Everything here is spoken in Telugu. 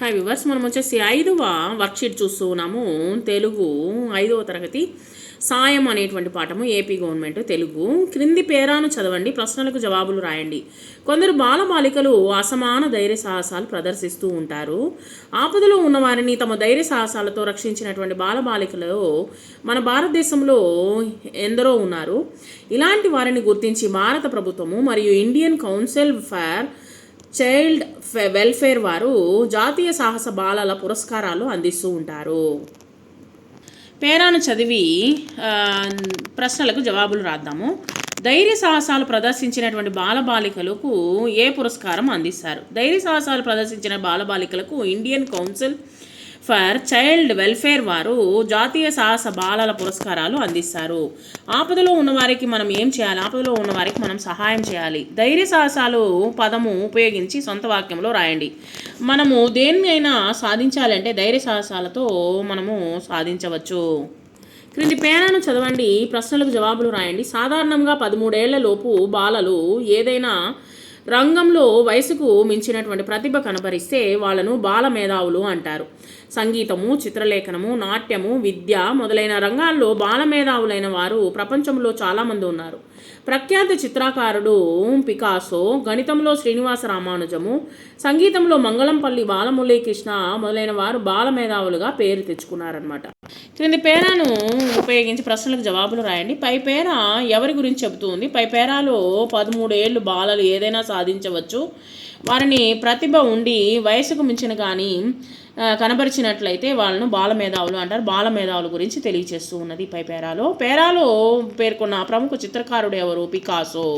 హాయ్ వివర్స్ మనం వచ్చేసి ఐదవ వర్క్షీట్ చూస్తూ ఉన్నాము. తెలుగు ఐదవ తరగతి సాయం అనేటువంటి పాఠము ఏపీ గవర్నమెంట్ తెలుగు. క్రింది పేరాను చదవండి ప్రశ్నలకు జవాబులు రాయండి. కొందరు బాలబాలికలు అసమాన ధైర్య సాహసాలు ప్రదర్శిస్తూ ఉంటారు. ఆపదలో ఉన్న వారిని తమ ధైర్య సాహసాలతో రక్షించినటువంటి బాలబాలికలు మన భారతదేశంలో ఎందరో ఉన్నారు. ఇలాంటి వారిని గుర్తించి భారత ప్రభుత్వము మరియు Indian Council for Child Welfare వారు జాతీయ సాహస బాలల పురస్కారాలు అందిస్తూ ఉంటారు. పేరాను చదివి ప్రశ్నలకు జవాబులు రాద్దాము. ధైర్య సాహసాలు ప్రదర్శించినటువంటి బాలబాలికలకు ఏ పురస్కారం అందిస్తారు? ధైర్య సాహసాలు ప్రదర్శించిన బాలబాలికలకు Indian Council for Child Welfare వారు జాతీయ సాహస బాలల పురస్కారాలు అందిస్తారు. ఆపదలో ఉన్నవారికి మనం ఏం చేయాలి? ఆపదలో ఉన్నవారికి మనం సహాయం చేయాలి. ధైర్య సాహసాలు పదము ఉపయోగించి సొంత వాక్యంలో రాయండి. మనము దేన్నైనా సాధించాలంటే ధైర్య సాహసాలతో మనము సాధించవచ్చు. క్రింది పేరాను చదవండి. ప్రశ్నలకు జవాబులు రాయండి. సాధారణంగా పదమూడేళ్ళలోపు బాలలు ఏదైనా రంగంలో వయసుకు మించినటువంటి ప్రతిభ కనపరిస్తే వాళ్ళను బాల మేధావులు అంటారు. సంగీతము చిత్రలేఖనము నాట్యము విద్య మొదలైన రంగాల్లో బాల మేధావులైన వారు ప్రపంచంలో చాలామంది ఉన్నారు. ప్రఖ్యాత చిత్రకారుడు పికాసో గణితంలో శ్రీనివాస రామానుజము సంగీతంలో మంగళంపల్లి బాలమురళీకృష్ణ మొదలైన వారు బాల మేధావులుగా పేరు తెచ్చుకున్నారనమాట క్రింది పేరాను ఉపయోగించి ప్రశ్నలకు జవాబులు రాయండి. పై పేర ఎవరి గురించి చెబుతుంది? పై పేరాలో పదమూడు ఏళ్ళు బాలలు ఏదైనా సాధించవచ్చు. వారిని ప్రతిభ ఉండి వయసుకు మించిన కానీ కనబరిచినట్లయితే వాళ్ళను బాల మేధావులు అంటారు. బాలమేధావుల గురించి తెలియజేస్తూ ఉన్నది పై పేరాలో. పేరాలో పేర్కొన్న ప్రముఖ చిత్రకారుడు ఎవరు? పికాసో.